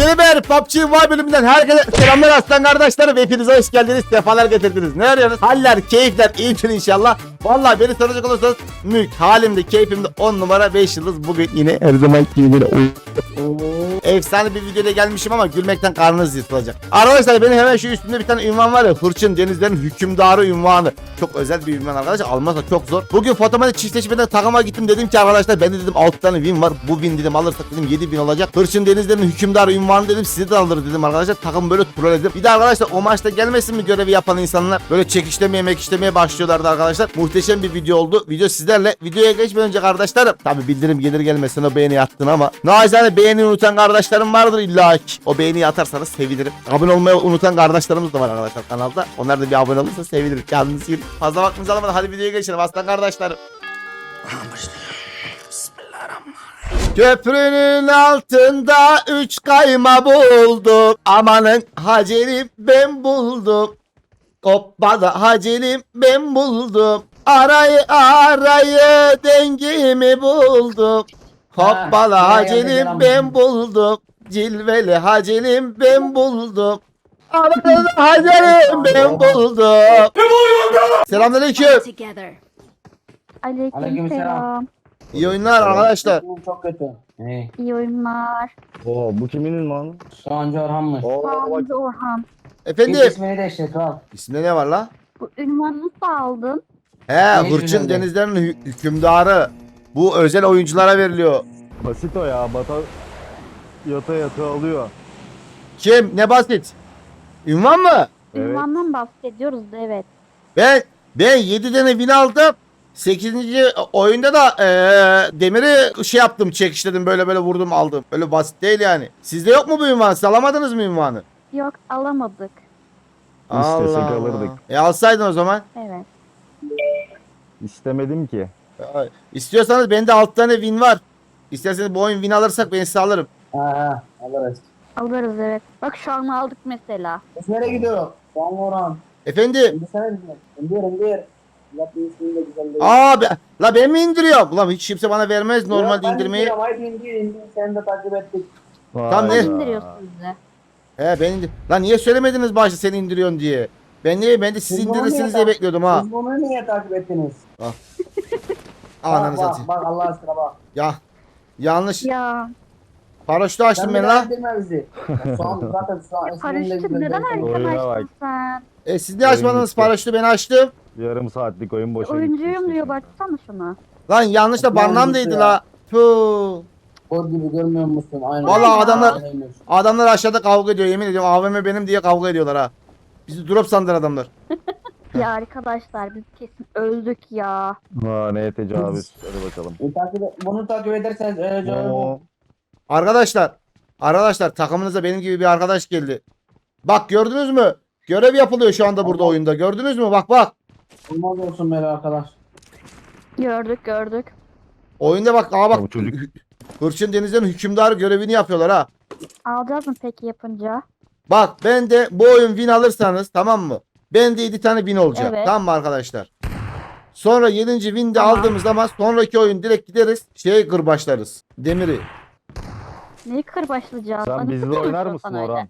Yeni bir PUBG Mobile bölümünden herkese selamlar aslan kardeşlerim. Hepinize hoş geldiniz. Sefalar getirdiniz. Ne arıyorsunuz? Haller, keyifler iyidir inşallah. Vallahi beni soracak olursanız mülk halimde, keyfimde 10 numara 5 yıldız. Bugün yine her zaman gibi Efsane bir videoyla gelmişim ama gülmekten karnınız yırtılacak. Arkadaşlar benim hemen şu üstümde bir tane ünvan var ya. Hırçın denizlerin hükümdarı ünvanı. Çok özel bir ünvan arkadaşlar. Almazsa çok zor. Bugün fotomatik çiftleşmeden takıma gittim. Dedim ki arkadaşlar ben de dedim 6 tane win var. Bu win dedim alırsak dedim 7 bin olacak. Hırçın denizlerin hükümdarı ünvanı dedim. Size de alır dedim arkadaşlar. Takım böyle trolledim. Bir de arkadaşlar o maçta gelmesin mi görevi yapan insanlar? Böyle çekişlemeye mekişlemeye başlıyorlardı arkadaşlar. Muhteşem bir video oldu. Video sizlerle. Videoya geçmeden önce kardeşlerim. Tabi bildirim gelir gelmesin o beğeni attın ama. Naizane beğeni unutan kardeşlerim vardır illa ki. O beğeniyi atarsanız sevinirim. Abone olmayı unutan kardeşlerimiz de var arkadaşlar kanalda. Onlar da bir abone olursa sevinirim. Kendinizi iyi- Fazla vaktinizi almadan hadi videoya geçelim aslan kardeşlerim. Köprünün altında üç kayma buldum. Amanın hacerim ben buldum. Hoppala hacerim ben buldum. Arayı arayı dengimi buldum. Hoppala Ha, hacerim ben buldum. Cilveli hacerim ben buldum. Amanın hacerim ben buldum. Selamünaleyküm. Aleykümselam. İyi oyunlar arkadaşlar. Çok kötü. Hey. İyi oyunlar. Oo bu kimin lan? Soğancı Orhan'mış. Oo bak Hamza Orhan. Git Efendim. ismini değiştir kral. İsminde ne var la? Bu ünvanı nasıl aldın? He, Hırçın. Denizlerin hü- hükümdarı. Bu özel oyunculara veriliyor. basit o ya. Bata yata yata alıyor. Kim? Ne basit? Ünvan mı? Evet. Ünvandan bahsediyoruz da evet. Ben ben 7 tane win aldım. 8. oyunda da eee, demiri şey yaptım, çekişledim böyle böyle vurdum aldım. Öyle basit değil yani. Sizde yok mu bu ünvan? Siz alamadınız mı ünvanı? Yok alamadık. İstesek Allah Allah. alırdık. E alsaydın o zaman. Evet. İstemedim ki. Ya, İstiyorsanız bende 6 tane win var. İsterseniz bu oyun win alırsak ben size alırım. Ha alırız. Alırız evet. Bak şu an aldık mesela. Biz nereye gidiyor? Soğancı Orhan. Efendim? İndirsene bizi. İndir indir. Be, la ben mi indiriyorum? Ulan hiç kimse bana vermez normalde ben indirmeyi. indiriyorum. Haydi indir indir. Seni de takip ettik. Tam ne? Hayda. İndiriyorsun bize. He ben indir. Lan niye söylemediniz başta sen indiriyorsun diye? Ben niye ben de siz Siz indirirsiniz diye bekliyordum ha. Siz bunu niye takip ettiniz? Ananı bak, satayım. bak, bak Allah aşkına bak. Ya yanlış. Ya Paraşütü açtım Sen ben daha la. zaten paraşütü neden erken açtın sen? E siz niye açmadınız paraşütü ben açtım. Yarım saatlik oyun boşa gitti Oyuncuyum işte diyor şimdi. baksana şuna. Lan yanlışla barnamdaydı oyuncusu la. ya. Puh. Kod gibi görmüyor musun? Aynen. Vallahi adamlar- Aynıymış. Adamlar aşağıda kavga ediyor yemin ediyorum AVM benim diye kavga ediyorlar ha. Bizi drop sandılar adamlar. Ya arkadaşlar biz kesin öldük ya. Ha ne tecavüz. Hadi bakalım. E, takip bunu takip ederseniz Oo. Arkadaşlar. Arkadaşlar takımınıza benim gibi bir arkadaş geldi. Bak gördünüz mü? Görev yapılıyor şu anda burada oyunda. Gördünüz mü? Bak bak. Olmaz olsun böyle arkadaş. Gördük gördük. Oyunda bak. Aa bak. çocuk- Hırçın Denizler'in hükümdarı görevini yapıyorlar ha. Alacağız mı peki yapınca? Bak ben de bu oyun win alırsanız tamam mı? Ben de 7 tane win olacak. Evet. Tamam mı arkadaşlar? Sonra 7. win de Tamam. aldığımız zaman sonraki oyun direkt gideriz. Şey kırbaçlarız. Demiri. Neyi kırbaçlayacağız? Sen Hadi bizle oynar mısın öyle? Orhan?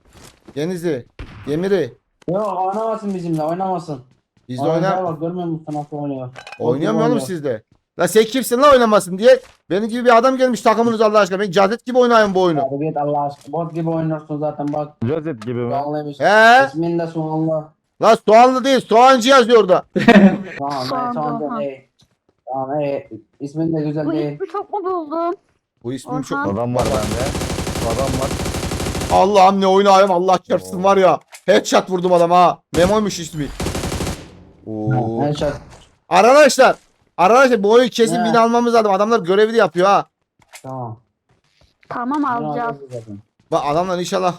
Deniz'i. Demiri. Yok oynamasın bizimle oynamasın. Bizde Oyuncağa oynar. Bak görmüyor musun nasıl oynuyor? Oynuyor mu oğlum sizde? La sen kimsin la oynamasın diye. Benim gibi bir adam gelmiş takımınız Allah aşkına. Ben cadet gibi oynayın bu oyunu. Git Allah aşkına. Bot gibi oynuyorsun zaten bak. Cazet gibi mi? Soğanlıymış. He? İsmin de soğanlı. La soğanlı değil soğancı yazıyor orada. Tamam Soğanlı, soğancı Orhan. hey. Tamam hey. İsmin de güzel Bu değil. ismi çok mu buldum? Bu ismim çok... Adam var bende. Adam var. Allah'ım ne oynayayım Allah çarpsın Oo. var ya. Headshot vurdum adama ha. Memoymuş ismi. Oo. Ha, Headshot. Arkadaşlar. Arkadaşlar bu oyun kesin bin almamız lazım. Adamlar görevli yapıyor ha. Tamam. Tamam alacağız. Bak adamlar inşallah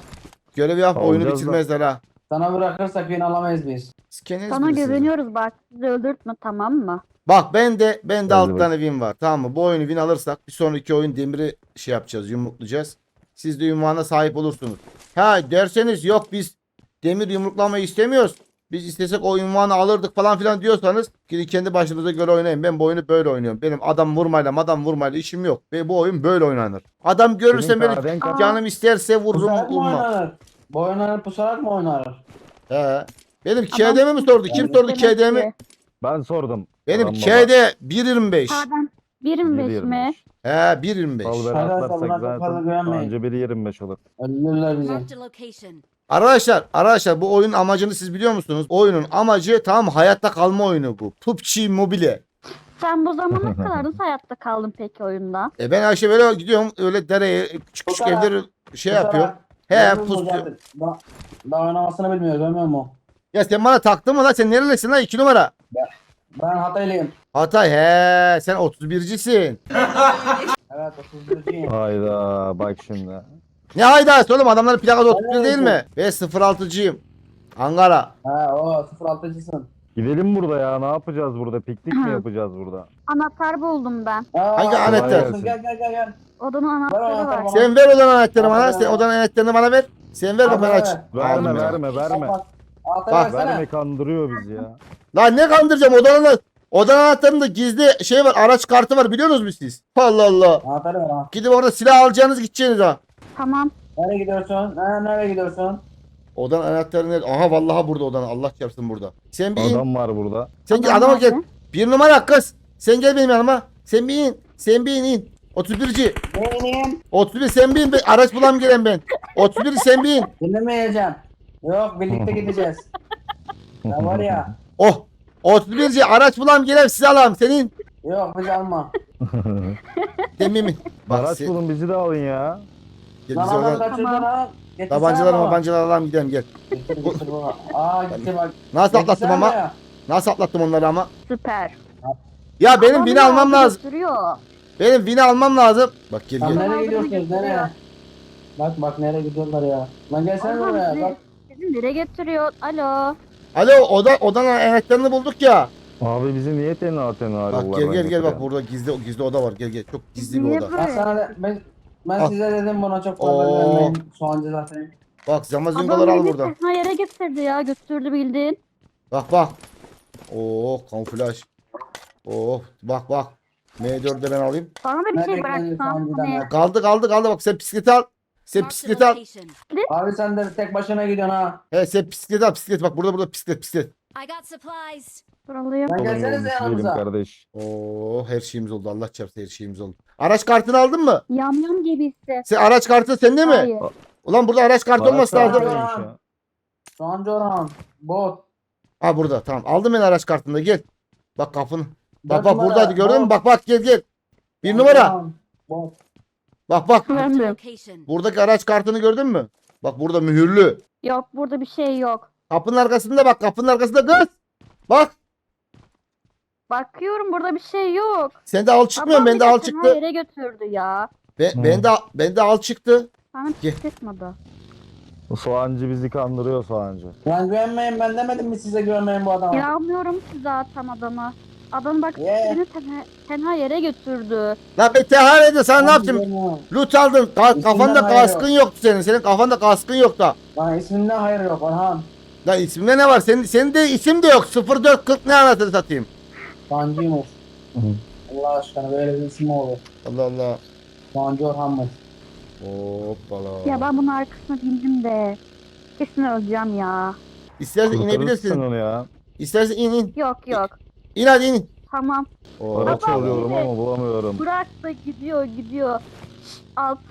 görevi yap oyunu da. bitirmezler ha. Sana bırakırsak win alamayız biz. Siz kendiniz Sana güveniyoruz bak. Bizi öldürtme tamam mı? Bak ben de ben de Hadi 6 bak. tane win var. Tamam mı? Bu oyunu win alırsak bir sonraki oyun demiri şey yapacağız, yumruklayacağız. Siz de ünvana sahip olursunuz. Ha derseniz yok biz demir yumruklamayı istemiyoruz. Biz istesek o ünvanı alırdık falan filan diyorsanız gidin kendi başınıza göre oynayın. Ben bu oyunu böyle oynuyorum. Benim adam vurmayla adam vurmayla işim yok. Ve bu oyun böyle oynanır. Adam görürse Senin beni kahven canım isterse vururum Pusarak mı vurmam. oynanır? Bu oynanır pusarak mı oynanır? He. Benim Adam- KD'mi mi sordu? Kim sordu Demek KD'mi? ki. Ben sordum. Benim Adam baba. KD 1.25. Pardon. 1.25 mi? He 1.25. Al Arkadaşlar atlarsak buna çok fazla zaten güvenmeyin. anca biri 25 olur. Öldürürler bizi. Marked a location. Arkadaşlar, arkadaşlar bu oyunun amacını siz biliyor musunuz? Oyunun amacı tam hayatta kalma oyunu bu. PUBG Mobile. Sen bu zamana kadar nasıl hayatta kaldın peki oyunda? E ben Ayşe böyle gidiyorum öyle dereye küçük küçük evleri şey yapıyorum. He Görmüyor pus. Daha, daha oynamasını bilmiyor görmüyor musun? Ya sen bana taktın mı lan? Sen nerelisin lan? 2 numara. Ben Hataylıyım. Hatay he sen 31'cisin. Evet 31'ciyim. Hayda bak şimdi. Ne hayda oğlum adamların plakası 31 Evet. değil mi? Ve 06'cıyım. Ankara. Ha o 06'cısın. Gidelim burada ya ne yapacağız burada? Piknik mi yapacağız burada? Anahtar buldum ben. Hangi anahtar? Gel gel gel gel. Odanın anahtarı anahtar var. bana. Sen ver odanın anahtarını bana. Sen odanın anahtarını bana ver. Sen ver ben Abi, aç. ver. Verme Aldım ya. verme verme. Bak, Anahtarı Bak, versene. Verme kandırıyor bizi ya. Lan ne kandıracağım odanın Odanın anahtarında gizli şey var araç kartı var biliyorsunuz mu siz? Allah Allah. Anahtarı ver ha. Gidip orada silah alacağınız gideceğiniz ha. Tamam. Nereye gidiyorsun? Ha, nereye gidiyorsun? Odanın anahtarı nerede? Aha vallahi burada odanın Allah çarpsın burada. Sen bir in. Adam var burada. Sen gel Adam adama gel. nerede? Bir numara kız. Sen gel benim yanıma. Sen bir in. Sen bir in in. 31'ci. Benim. 31 sen bir in. Ben- Araç bulam gelen ben. 31 sen bir in. Dinlemeyeceğim. Yok birlikte gideceğiz. Ya var ya. Oh. 31'ci araç bulam gelen sizi alalım. Senin. Yok bizi alma. Demin mi? Bak Araç sen. bulun bizi de alın ya. Gel bizi adam oradan. kaçırdın ha. Getirsene Tabancaları baba. mabancaları alalım gidelim gel. Getir getir baba. Aa gitti bak. Nasıl atlattım Getirsene ama? Nasıl atlattım onları ama? Süper. Ya benim beni almam lazım. Benim vini almam lazım. Bak gel Lan gel. nereye gidiyorsunuz nereye? Bak bak nereye gidiyorlar ya. Lan gelsene Adam buraya bizi, bak. bizi nereye götürüyor? Alo. Alo oda odanın anahtarını bulduk ya. Abi bizi niye tenha tenha Bak gel gel gel bak burada gizli gizli oda var. Gel gel çok gizli bir Niye oda. böyle? Ben sana ben, ben Al. size dedim buna çok fazla Oo. güvenmeyin. Soğancı zaten. Bak zamazingoları al buradan. tekne yere getirdi ya. Götürdü bildiğin. Bak bak. Oo kamuflaj. Oh bak bak. M4'de ben alayım. Bana da bir şey bekliyorsun bıraksan. Hani? Kaldı kaldı kaldı bak sen bisikleti al. Sen Marked a bisikleti al. location. Abi sen de tek başına gidiyorsun ha. He sen bisikleti al bisiklet bak burada burada bisiklet bisiklet. I got supplies. Buralıyım. Lan gelsenize yanımıza. kardeş. Oo her şeyimiz oldu Allah çarptı her şeyimiz oldu. Araç kartını aldın mı? Yam yam gibisi. Sen araç kartı sende mi? Hayır. Ulan burada araç kartı Araç olması kartı lazım. Soğancı Orhan. Bot. Ha burada tamam aldım ben araç kartını da gel. Bak kapını. Bak bak buradaydı gördün mü? Bak bak gel gel. Bir numara. Bot. Bak bak. Location. Buradaki araç kartını gördün mü? Bak burada mühürlü. Yok burada bir şey yok. Kapının arkasında bak kapının arkasında kız. Bak. Bakıyorum burada bir şey yok. Sen de al çıkmıyor Adam ben de beni al tekne çıktı. yere götürdü ya. Ben, Hı. ben de ben de al çıktı. Bana Gel. çıkmadı. Soğancı bizi kandırıyor soğancı. Lan güvenmeyin ben demedim mi size güvenmeyin bu adama. İnanmıyorum ki zaten adama. Adam bak Ye. beni tenha, tenha yere götürdü. Lan ben teharede sana ne Ben yaptım? güvenmiyorum. Loot aldın. Ka- İçinden kafanda hayır kaskın yoktu senin. Senin kafanda kaskın yok da. Lan isminde hayır yok Orhan. Lan isminde ne var? Senin, senin de isim de yok. 0440 ne anasını satayım. Hı. Allah aşkına böyle bir isim olur? Allah Allah. Soğancı Orhan'mış. Hoppala. Ya ben bunun arkasına bindim de. Kesin öleceğim ya. İstersen inebilirsin. onu ya. İstersen in in. Yok yok. İn hadi in. Tamam. Oo. Araç Baba, ama bulamıyorum. Bırak da gidiyor gidiyor.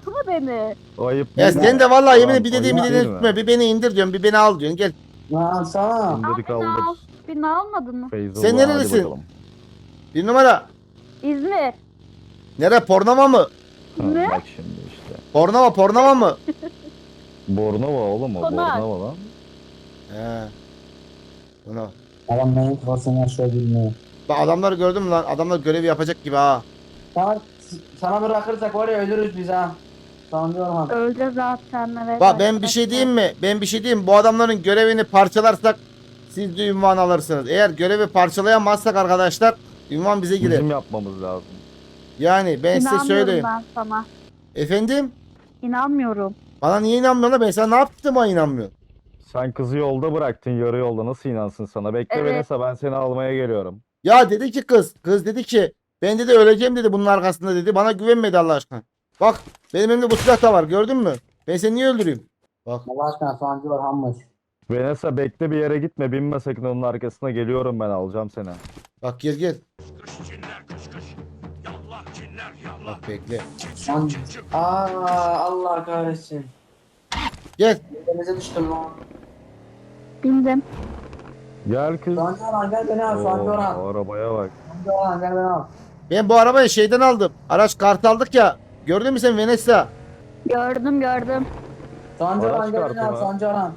Mı beni? Ayıp Ya değil mi? sen de vallahi yemin Tamam, bir dediğim bir ayıp dediğim değil mi? tutma. Bir beni indir diyorsun. Bir beni al diyorsun. Gel. Lan sana. İndirdik Al beni al. aldık. Beni almadın mı? Feyzullah, Sen hadi nerelisin? bakalım. Bir numara. İzmir. Nere? Pornova mı? Ha, Ne? Bak şimdi işte. Pornova Pornova mı? Bornova oğlum o Konak. Bornova lan. He. Buna. Adam neyin kafasını yaşıyor bilmiyor. Bak adamları gördün mü lan? Adamlar görevi yapacak gibi ha. Sana, sana bırakırsak var ya ölürüz biz ha. Soğancı Orhan. Öldü zaten evet. Bak ben bir şey diyeyim mi? Ben bir şey diyeyim. mi? Bu adamların görevini parçalarsak siz de ünvan alırsınız. Eğer görevi parçalayamazsak arkadaşlar ünvan bize girer. Bizim yapmamız lazım. Yani ben size İnanmıyorum söyleyeyim. ben sana. Efendim? İnanmıyorum. Bana niye inanmıyorsun lan? Ben sana ne yaptım bana inanmıyor. Sen kızı yolda bıraktın yarı yolda nasıl inansın sana? Bekle Evet. Venesa ben seni almaya geliyorum. Ya dedi ki kız. Kız dedi ki ben dedi öleceğim dedi bunun arkasında dedi. Bana güvenmedi Allah aşkına. Bak benim elimde bu silah da var gördün mü? Ben seni niye öldüreyim? Bak Allah aşkına soğancı Orhan'mış. Venesa bekle bir yere gitme binme sakın onun arkasına geliyorum ben alacağım seni. bak gel gel. Bak bekle. Lan- Aa Allah kahretsin. Gel. Denize düştüm lan. Bindim. Gel kız. Orhan gel beni al. Orhan. arabaya bak. Orhan gel beni al. Ben bu arabayı şeyden aldım. Araç kart aldık ya. Gördün mü sen Venesa? Gördüm gördüm. Orhan gel beni al. mı?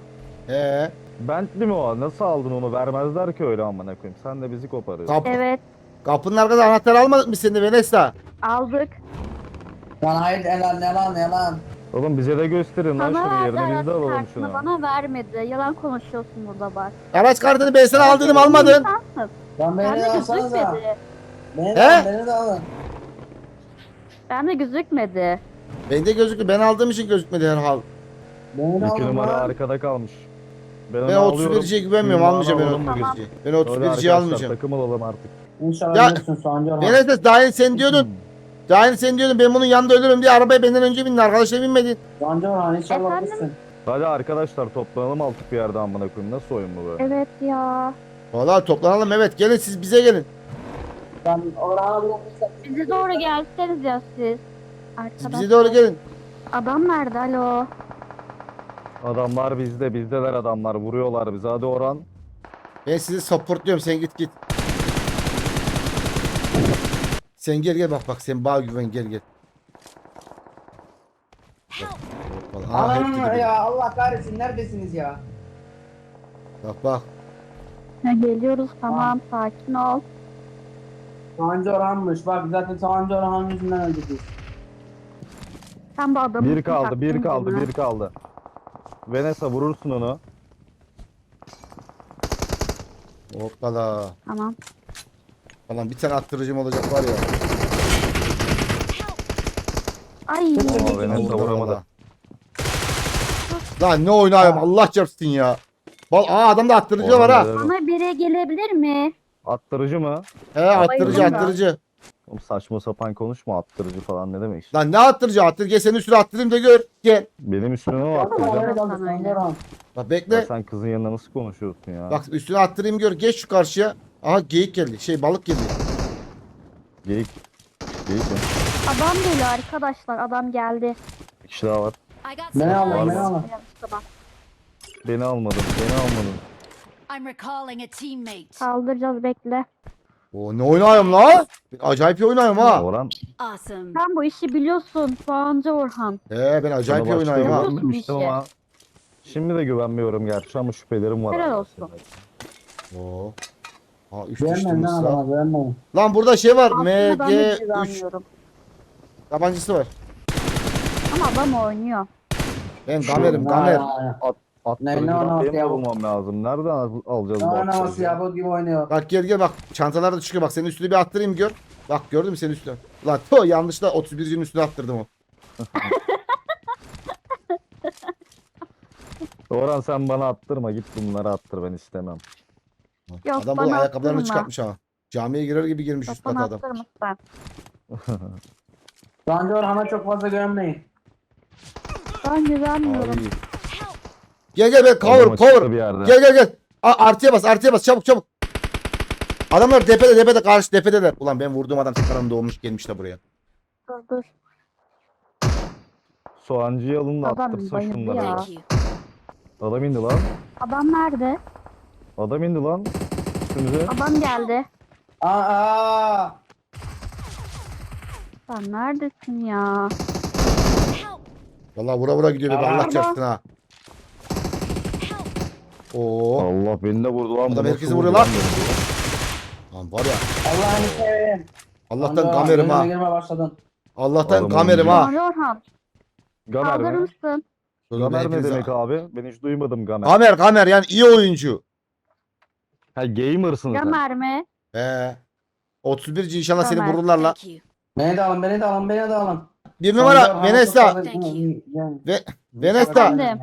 He. Bentley mi o? Nasıl aldın onu? Vermezler ki öyle amına koyayım. Sen de bizi koparıyorsun. Kap Evet kapının arkasında anahtarı almadık mı sen de Venesa? aldık. Lan hayır yalan yalan yalan. Oğlum bize de gösterin lan Bana şunu verdi yerini biz de alalım kartını şunu. bana vermedi. Yalan konuşuyorsun burada bak. Araç kartını ben sana al dedim almadın. İnsansın. Lan beni Ben de de alsanıza. gözükmedi. Beni de He? alın beni de alın. Ben de gözükmedi. Bende gözüktü. Ben aldığım için gözükmedi herhal. Beni de İki alın numara lan. arkada kalmış. Ben, Ben alıyorum. 31'ciye güvenmiyorum. Almayacağım ben onu. Ben 31'ciyi arkadaşlar, almayacağım. Takım olalım artık. İnşallah Ya-. Venesa daha sen diyordun. Daha sen diyordun ben bunun yanında ölürüm diye arabaya benden önce bindin. Arkadaşlar binmedi. Soğancı Orhan inşallah. Hadi arkadaşlar toplanalım artık bir yerde amına koyayım. Nasıl oyun bu böyle? Evet ya. Valla toplanalım evet. Gelin siz bize gelin. Ben bırakırsam. Bize doğru gelseniz ya siz. Siz Arkadaş. bize doğru gelin. Adam nerede alo? Adamlar bizde, bizdeler adamlar. Vuruyorlar bizi. Hadi Orhan. Ben sizi supportluyorum. Sen git git. Sen gel gel bak bak sen bağ güven gel gel. Hep Anam gidiyor. ya Allah kahretsin neredesiniz ya? Bak bak. Ha, geliyoruz tamam sakin ol. Soğancı Orhan'mış. Bak zaten Soğancı Orhan yüzünden öldük biz. Sen bu adamı Bir kaldı, bir kaldı, bir kaldı. Venesa vurursun onu. Hoppala. Tamam. Falan bir tane attırıcım olacak var ya. Ay Venesa Allah vuramadı. Allah. Lan ne oynuyorum Allah çarpsın ya. Bak aa adamda attırıcı var ha. Bana biri gelebilir mi? Attırıcı mı? He attırıcı Bayıldım da. attırıcı. Oğlum saçma sapan konuşma attırıcı falan ne demek işte. Lan ne attırıcı attır gel senin üstüne attırayım da gör. Gel. Benim üstüme mi. Orhan. Bak Ya bekle. sen kızın yanında nasıl konuşuyorsun ya? Bak üstüne attırayım gör. Geç şu karşıya. Aha geyik geldi. Şey balık geldi. Geyik. Geyik mi? Adam geliyor arkadaşlar adam geldi. Bir kişi daha var. Got Beni alın supplies. beni alın. Tamam. Beni almadın, beni almadın. I'm recalling a teammate. Saldıracağız bekle. Oo ne oynuyorum la? Ben acayip iyi oynuyorum ha. Orhan, Awesome. Sen bu işi biliyorsun Soğancı Orhan. He ben acayip iyi oynuyorum ha. Güvenmiştim ama şimdi de güvenmiyorum gerçi ama şüphelerim var. Helal olsun. Oo. Ha 3 Güvenmeyin düştüm lan ısrar. adama güvenmeyin. Lan burada şey var. Aslında ben de MG3 güvenmiyorum. tabancası var. Ama adam oynuyor. Ben kamerim Ya, kamer. ya, ya. Ne- ne anası ya bu? bulmam lazım. Nereden al- alacağız bu Ne anası attırıcıyı? ya bu gibi oynuyor. Bak gel gel bak çantalar da çıkıyor bak senin üstüne bir attırayım gör. Bak gördün mü senin üstüne. Lan to yanlışla 31'cinin üstüne attırdım o. Orhan sen bana attırma git bunları attır ben istemem. Yok adam bu bana ayakkabılarını attırma. çıkartmış ha. Camiye girer gibi girmiş Yok üst kata adam. attırma sen. Soğancı Orhan'a çok fazla güvenmeyin. Ben güvenmiyorum. Abi. Gel gel gel cover cover. bir yerde. Gel gel gel. A, artıya bas artıya bas çabuk çabuk. Adamlar tepede tepede karşı tepedeler. Ulan ben vurduğum adam tekrardan doğmuş gelmiş de buraya. Dur dur. Soğancıyı alın da Adam attırsın bayıldı şunları. ya. Thank you. Adam indi lan. Adam nerede? Adam indi lan. Üstümüze. Adam geldi. Aa! Sen neredesin ya? Help! Vallahi vura vura gidiyor bebe. Allah çarpsın ha. Oo. Allah beni de vurdu lan. Adam herkesi vuruyor lan. Lan var ya. Allah'ını seveyim. Allah'tan kamerim ha. girmeye başladın. Allah'tan Adamın kamerim ha. Orhan. Gamer Kaldırır mi? mısın? Dur, Gamer ne hepinize- demek abi? Ben hiç duymadım gamer. Kamer kamer yani iyi oyuncu. Ha gamersın sen. Gamer mi? He. 31. inşallah seni Kamer. vururlar la. Thank you. Beni de alın, beni de alın, beni de alın. Bir numara Ve Venesa. Efendim?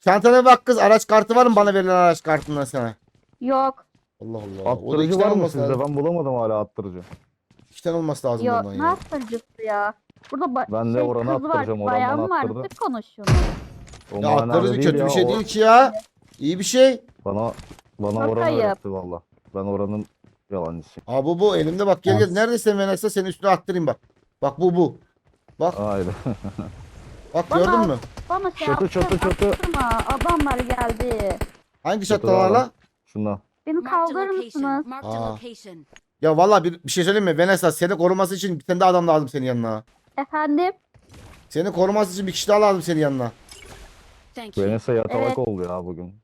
Çantana bak kız araç kartı var mı bana verilen araç kartından sana? Yok. Allah Allah. O da iki Attırıcı tane var mı olması sizde? lazım. Ben bulamadım hala attırıcı. İki tane olması lazım Yok. bundan Ne ya. yaptırıcısı ya? Burada ba- Ben de şey, oranı kız var, attıracağım, orandan bayan var. attırdı. Ne konuşuyorsun? O Ya manada attırıcı kötü ya, bir şey o değil ki ya. İyi bir şey. Bana bana Çok oranı ayıp. öğretti valla. Ben oranın yalancısıyım. Aa bu bu elimde bak gel gel. Neredesin Vanessa senin üstüne attırayım bak. Bak bu bu. Haydi. Bak Bana- gördün mü? Bana şey Çatı, attır, çatı, çatı. attırma. Adamlar geldi. Hangi var. Şundan. Beni Marked a kaldırır location. mısınız? Marked a Aa. location. Ya valla bir, bir şey söyleyeyim mi? Vanessa seni koruması için bir tane daha adam lazım senin yanına. Efendim? Seni koruması için bir kişi daha lazım senin yanına. Thank you. Venesa yatalak Evet. oldu ya bugün.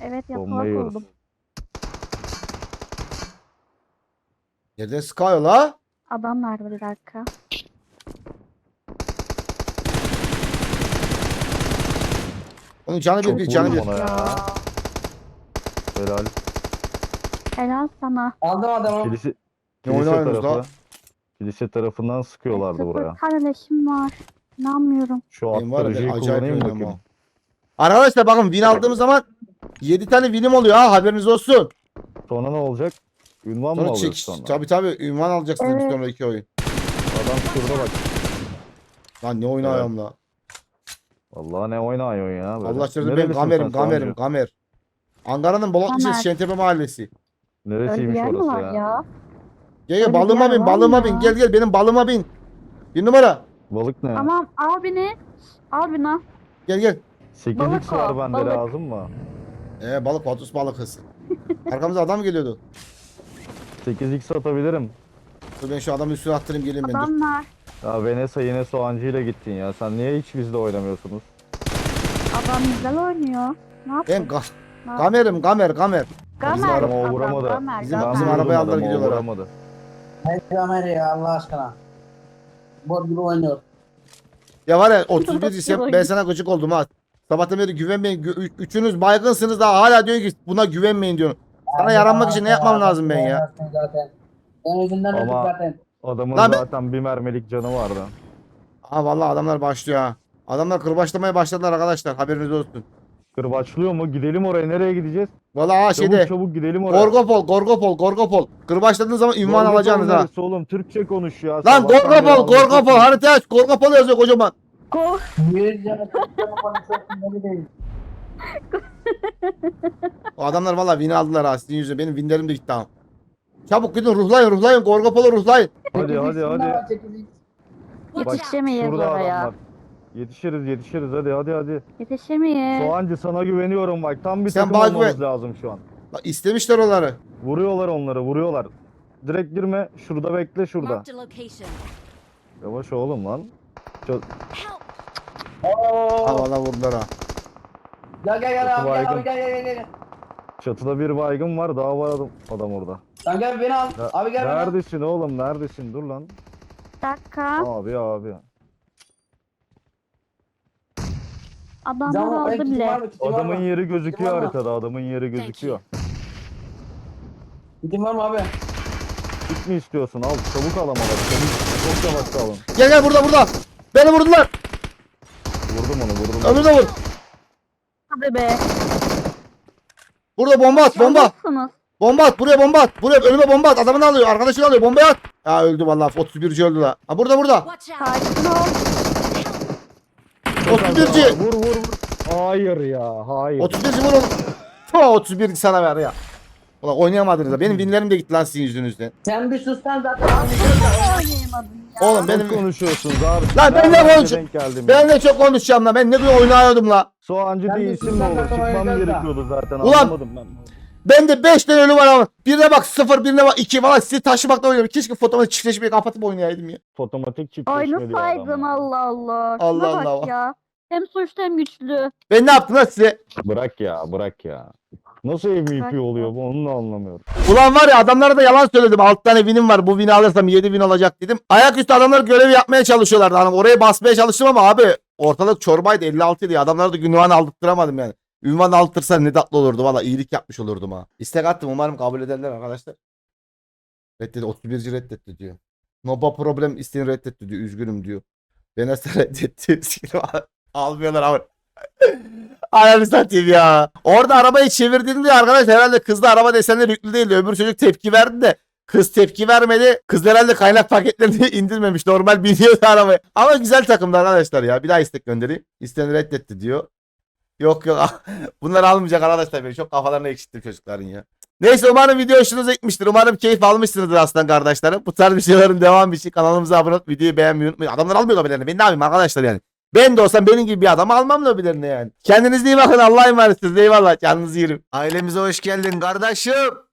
Evet Bomba yatalak yiyoruz. oldum. Nereden sıkıyor la? Adamlar var bir dakika. Onun canı bir Çok bir canı bir. vurdum ona ya. Helal. Helal sana. Aldım adamı. Kilise, Ne kilise oynuyorsunuz tarafı. la? Kilise tarafından sıkıyorlardı Sıfır buraya. tane leşim var. İnanmıyorum. Şu Benim var ya, ben attırıcıyı acayip kullanayım bakayım. Arkadaşlar bakın win aldığımız zaman 7 tane win'im oluyor ha haberiniz olsun. Sonra ne olacak? Ünvan mı Sonra alıyoruz çekiş, sonra? tabi tabi ünvan alacaksınız bir Evet. sonraki oyun. Adam şurada bak. Lan ne oynuyorum la. Vallahi ne oynuyorsun ya böyle. Allah aşkına ben Nerelisin kamerim sen kamerim Soğancı? kamer. Ankara'nın Balıklısı Kamer. Şentepe Mahallesi. Neresiymiş mi orası var ya? ya? Gel gel Öyle bir balığıma yer bin var balığıma bin gel gel benim balığıma bin. Bir numara. Balık ne? Tamam al beni. Al beni. Gel gel. 8x Balık var bende balık. lazım mı? Ee balık patus balık kız. Arkamıza adam geliyordu. 8x atabilirim. Dur ben şu adamın üstüne attırayım geleyim ben dur. Adamlar. Ya Venesa yine soğancı ile gittin ya. Sen niye hiç bizle oynamıyorsunuz? Adam güzel oynuyor. Ne Ben yapayım? Ne yapayım? kamerim kamer kamer. Gamer bizim araba o adam, vuramadı. Gamer, Bizim- Gamer. bizim arabaya aldılar adamı, gidiyorlar ha. vuramadı. Ne Ömer ya Allah aşkına. Bot gibi oynuyor. Ya var ya 31 Yok, ise yok. ben sana gıcık oldum ha. Sabahtan beri güvenmeyin. Gü- ü- üçünüz baygınsınız daha hala diyorsun ki buna güvenmeyin diyorsun. Sana yaranmak için ne yapmam lazım ben ya? Zaten. Sen yüzünden öldük Ama- zaten. Adamın Lan ben- zaten bir mermilik canı vardı. Aa vallahi adamlar başlıyor ha. Adamlar kırbaçlamaya başladılar arkadaşlar haberiniz olsun. Kırbaçlıyor mu? Gidelim oraya. Nereye gideceğiz? Vallahi ha Çabuk şeyde çabuk gidelim oraya. Gorgopol Gorgopol Gorgopol. Kırbaçladığınız zaman ünvan Gorgopol alacaksınız ha. neresi Oğlum Türkçe konuş ya. Lan Sabahtan beri Gorgopol anlatıyorsun. Gorgopol harita aç Gorgopol yazıyor kocaman. Go. Yürü canım. Canım konuşuyorsun belli değil. O adamlar vallahi win aldılar ha sizin yüzünden benim winlerim de gitti ha. Çabuk gidin ruhlayın ruhlayın Gorgopol'u ruhlayın. Hadi hadi hadi. Yetişemeyiz şurada oraya. adamlar. Yetişiriz yetişiriz hadi hadi hadi. Yetişemeyiz. Soğancı sana güveniyorum bak. Tam bir Sen takım bana olmamız güven- lazım şu an. Bak istemişler onları. Vuruyorlar onları vuruyorlar. Direkt girme. Şurada bekle şurada. Marked a location. Yavaş oğlum lan. Help. Ha Oo. vallahi vurdular ha. Gel gel gel abi gel abi gel gel gel. gel. Çatıda bir baygın var. Daha var adam, adam orada. Sen gel beni al. Ne- Abi gel beni al. Neredesin oğlum? Neredesin? Dur lan. Dakika. Abi abi. Adamlar aldı kitim var bile. mı? Kitim var Adamın mı? yeri gözüküyor mı? haritada. Adamın yeri gözüküyor. Kitim var mı abi? Git mi istiyorsun? Al. Çabuk al ama bak. Çabuk. Çok yavaş alın. Gel gel burada burada. Beni vurdular. Vurdum onu vurdum. Öbürü de vur. Hadi be. Burada bomba at bomba. Alırsınız. Bomba at buraya bomba at. Buraya önüme bomba at. Adamını alıyor. Arkadaşını alıyor. Bombayı at. Ya öldü vallahi. 31'ci öldü la. Ha burada burada. Watch out. Sakin ol. 31'ci. Vur vur vur. Hayır ya. Hayır. 31'ci vur oğlum. Ta 31 sana ver ya. Ulan oynayamadınız da. Benim winlerim de gitti lan sizin yüzünüzden. Sen bir sustan zaten. Oynayamadım ya. Oğlum Çok benim... konuşuyorsun Zar. Lan ben geldim ya? Ben de çok konuşacağım la. Ben ne kadar oynuyordum la. Soğancı de değilsin mi olur? Çıkmam gerekiyordu zaten. Ulan- Anlamadım ben. Bende 5 tane ölü var ama. Birine bak 0, birine bak 2. Valla sizi taşımakla oynuyorum. Keşke fotoğrafı çiftleşmeyi kapatıp oynayaydım ya. Otomatik çiftleşme diyor adam saydın. Allah Allah. Allah Şuna bak Allah. ya. Hem suçlu hem güçlü. Ben ne yaptım lan size? Bırak ya bırak ya. Nasıl Bırak MVP ya. oluyor bu onu da anlamıyorum. Ulan var ya adamlara da yalan söyledim. 6 tane winim var. Bu win'i alırsam 7 win olacak dedim. Ayaküstü adamlar görevi yapmaya çalışıyorlardı. Hanım oraya basmaya çalıştım ama abi ortalık çorbaydı 56 diye. Adamlara da ünvan aldırtıramadım yani. Ünvan aldırtırsa ne tatlı olurdu. Valla iyilik yapmış olurdum ha. İstek attım. Umarım kabul ederler arkadaşlar. Reddetti. 31. reddetti diyor. No problem isteğini reddetti diyor. Üzgünüm diyor. Venesa reddetti. Almıyorlar abi. Ananı satayım ya. Orada arabayı çevirdiğinde arkadaş herhalde kızda araba desenleri yüklü değildi. Öbür çocuk tepki verdi de kız tepki vermedi. Kız herhalde kaynak paketlerini indirmemiş. Normal biniyordu arabayı. Ama güzel takımdı arkadaşlar ya. Bir daha istek göndereyim. İsteni reddetti diyor. Yok yok. Bunlar almayacak arkadaşlar beni. Çok kafalarını ekşittim çocukların ya. Neyse umarım video hoşunuza gitmiştir. Umarım keyif almışsınızdır aslan kardeşlerim. Bu tarz videoların devamı için kanalımıza abone olup videoyu beğenmeyi unutmayın. Adamlar almıyor lobilerini. Ben ne yapayım arkadaşlar yani. Ben de olsam benim gibi bir adam almam lobilerini yani. Kendinize iyi bakın. Allah'a emanetsiniz. Eyvallah. Canınızı yerim. Ailemize hoş geldin kardeşim.